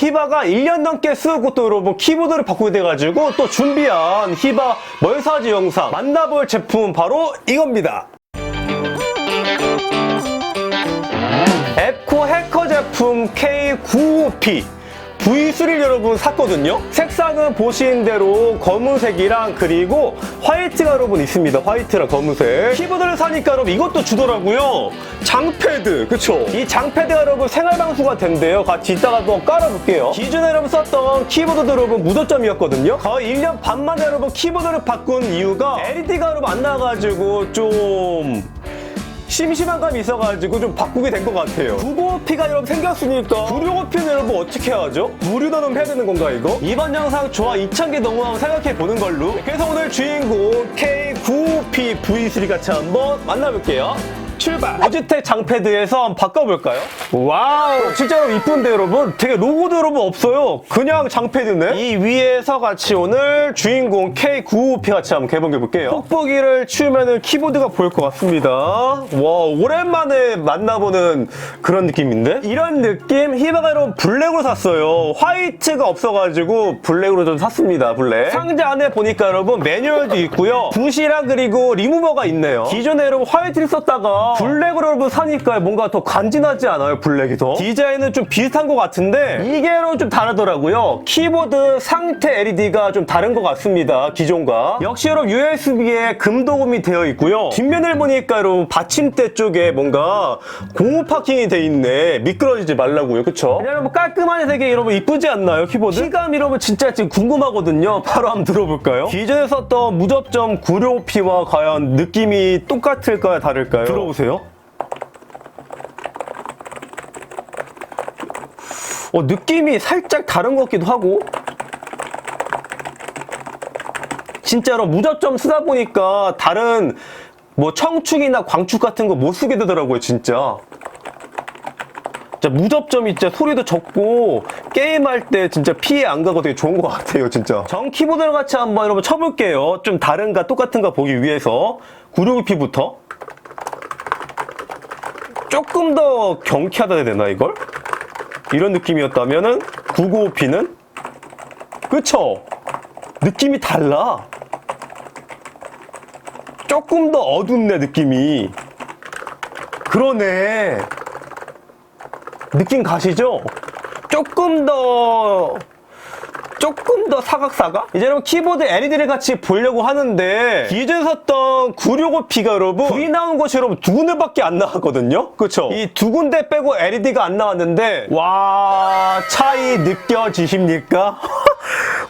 히바가 1년 넘게 쓰고 또 여러분 키보드를 바꾸게 돼가지고 또 준비한 히바 멀사지 영상 만나볼 제품은 바로 이겁니다. 앱코 해커 제품 K95P V3를 여러분 샀거든요. 색상은 보시는 대로 검은색이랑 그리고 화이트가 여러분 있습니다. 화이트랑 검은색. 키보드를 사니까 여러분 이것도 주더라고요. 장패드, 그쵸? 이 장패드가 여러분 생활방수가 된대요. 같이 이따가 한번 깔아볼게요. 기존에 여러분 썼던 키보드도 여러분 무저점이었거든요. 거의 1년 반 만에 여러분 키보드를 바꾼 이유가 LED가 여러분 안 나와가지고 좀 심심한 감이 있어가지고 좀 바꾸게 된 것 같아요. 995P가 여러분 생겼으니까 965P는 여러분 어떻게 하죠? 무료 나눔 해야 되는 건가 이거? 이번 영상 좋아 2,000개 넘어가면 생각해 보는 걸로. 그래서 오늘 주인공 K95P V3 같이 한번 만나볼게요. 출발! 로지텍 장패드에서 한번 바꿔볼까요? 와우! 진짜로 이쁜데 여러분? 되게 로고도 여러분 없어요. 그냥 장패드네? 이 위에서 같이 오늘 주인공 K95P 같이 한번 개봉해볼게요. 뽁뽁이를 치우면 키보드가 보일 것 같습니다. 와, 오랜만에 만나보는 그런 느낌인데? 이런 느낌? 히바가 여러분 블랙으로 샀어요. 화이트가 없어가지고 블랙으로 좀 샀습니다, 블랙. 상자 안에 보니까 여러분 매뉴얼도 있고요. 붓이랑 그리고 리무버가 있네요. 기존에 여러분 화이트를 썼다가 블랙으로 사니까 뭔가 더 간지나지 않아요, 블랙이 더? 디자인은 좀 비슷한 것 같은데 이게 여러분 좀 다르더라고요. 키보드 상태 LED가 좀 다른 것 같습니다, 기존과. 역시 여러분 USB에 금도금이 되어 있고요. 뒷면을 보니까 여러분 받침대 쪽에 뭔가 고무 파킹이 돼 있네. 미끄러지지 말라고요, 그쵸? 여러분 깔끔하게 되게 여러분 이쁘지 않나요, 키보드? 키감 여러분 진짜 지금 궁금하거든요. 바로 한번 들어볼까요? 기존에 썼던 무접점 965P와 과연 느낌이 똑같을까요, 다를까요? 들어보세요. 어, 느낌이 살짝 다른 것 같기도 하고. 진짜로 무접점 쓰다 보니까 다른 뭐 청축이나 광축 같은 거 못 쓰게 되더라고요 진짜. 진짜 무접점이 진짜 소리도 적고 게임할 때 진짜 피해 안 가고 되게 좋은 것 같아요 진짜. 전 키보드랑 같이 한번 여러분 쳐볼게요. 좀 다른가 똑같은가 보기 위해서. 962P부터 조금 더 경쾌하다 해야 되나 이걸? 이런 느낌이었다면은 995P는 그쵸? 느낌이 달라 조금 더 어둡네 느낌이 그러네 느낌 가시죠? 조금 더 조금 더 사각사각? 이제 여러분 키보드 LED를 같이 보려고 하는데 기존에 썼던 965P가 여러분 불이 나온 곳이 여러분 두 군데밖에 안 나왔거든요? 그쵸? 이 두 군데 빼고 LED가 안 나왔는데 와 차이 느껴지십니까?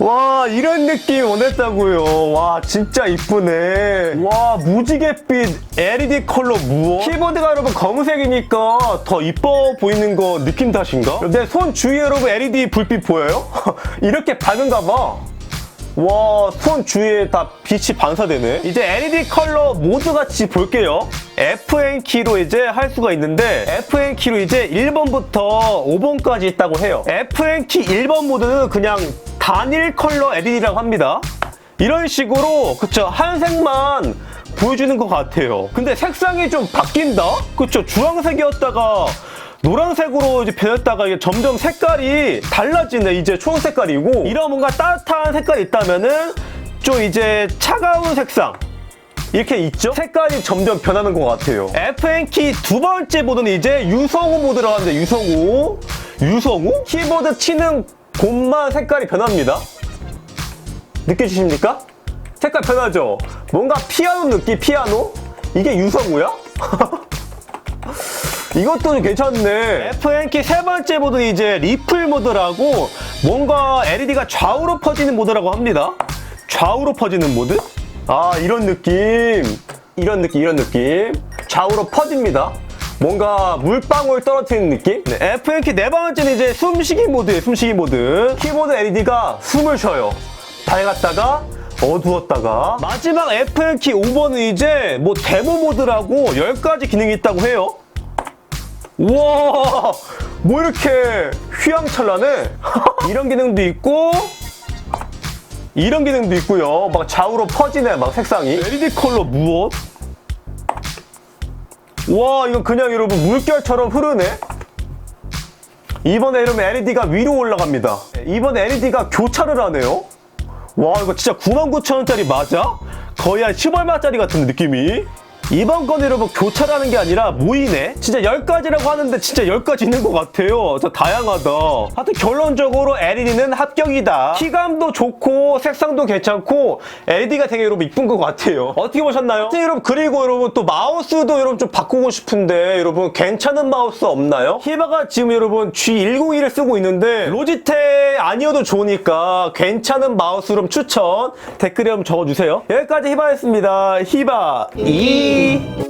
와 이런 느낌 원했다고요 와 진짜 이쁘네 와 무지갯빛 LED 컬러 무엇 키보드가 여러분 검은색이니까 더 이뻐 보이는 거 느낌 탓인가? 내 손 주위에 여러분 LED 불빛 보여요? 이렇게 밝은가 봐 와, 손 주위에 다 빛이 반사되네. 이제 LED 컬러 모드 같이 볼게요. FN 키로 이제 할 수가 있는데 FN 키로 이제 1번부터 5번까지 있다고 해요. FN 키 1번 모드는 그냥 단일 컬러 LED라고 합니다. 이런 식으로 그쵸 한 색만 보여주는 것 같아요. 근데 색상이 좀 바뀐다? 그쵸 주황색이었다가 노란색으로 이제 변했다가 이게 점점 색깔이 달라지네. 이제 초록 색깔이고 이런 뭔가 따뜻한 색깔이 있다면은 좀 이제 차가운 색상 이렇게 있죠? 색깔이 점점 변하는 것 같아요. FN키 두 번째 모드는 이제 유성우 모드라고 하는데 유성우 유성우 키보드 치는 곳만 색깔이 변합니다. 느껴지십니까? 색깔 변하죠? 뭔가 피아노 느낌 피아노? 이게 유성우야? 이것도 좀 괜찮네. FN키 세 번째 모드는 이제 리플 모드라고 뭔가 LED가 좌우로 퍼지는 모드라고 합니다. 좌우로 퍼지는 모드? 아, 이런 느낌. 이런 느낌, 이런 느낌. 좌우로 퍼집니다. 뭔가 물방울 떨어뜨리는 느낌? 네, FN키 네 번째는 이제 숨쉬기 모드예요, 숨쉬기 모드. 키보드 LED가 숨을 쉬어요. 밝았다가 어두웠다가 마지막 FN키 5번은 이제 뭐 데모 모드라고 10가지 기능이 있다고 해요. 우와 뭐 이렇게 휘황찬란해 이런 기능도 있고 이런 기능도 있고요 막 좌우로 퍼지네 막 색상이 LED 컬러 무엇? 와 이거 그냥 여러분 물결처럼 흐르네 이번에 여러분 LED가 위로 올라갑니다. 이번에 LED가 교차를 하네요. 와 이거 진짜 99,000원짜리 맞아? 거의 한 10얼마짜리 같은 느낌이 이번 건 여러분 교차라는 게 아니라 모이네 진짜 10가지라고 하는데 진짜 10가지 있는 것 같아요. 진짜 다양하다. 하여튼 결론적으로 LED는 합격이다. 키감도 좋고 색상도 괜찮고 LED가 되게 여러분 이쁜 것 같아요. 어떻게 보셨나요? 하여튼 여러분 그리고 여러분 또 마우스도 여러분 좀 바꾸고 싶은데 여러분 괜찮은 마우스 없나요? 히바가 지금 여러분 G101을 쓰고 있는데 로지텍 아니어도 좋으니까 괜찮은 마우스 좀 추천 댓글에 한번 적어주세요. 여기까지 히바였습니다. 히바 Bye!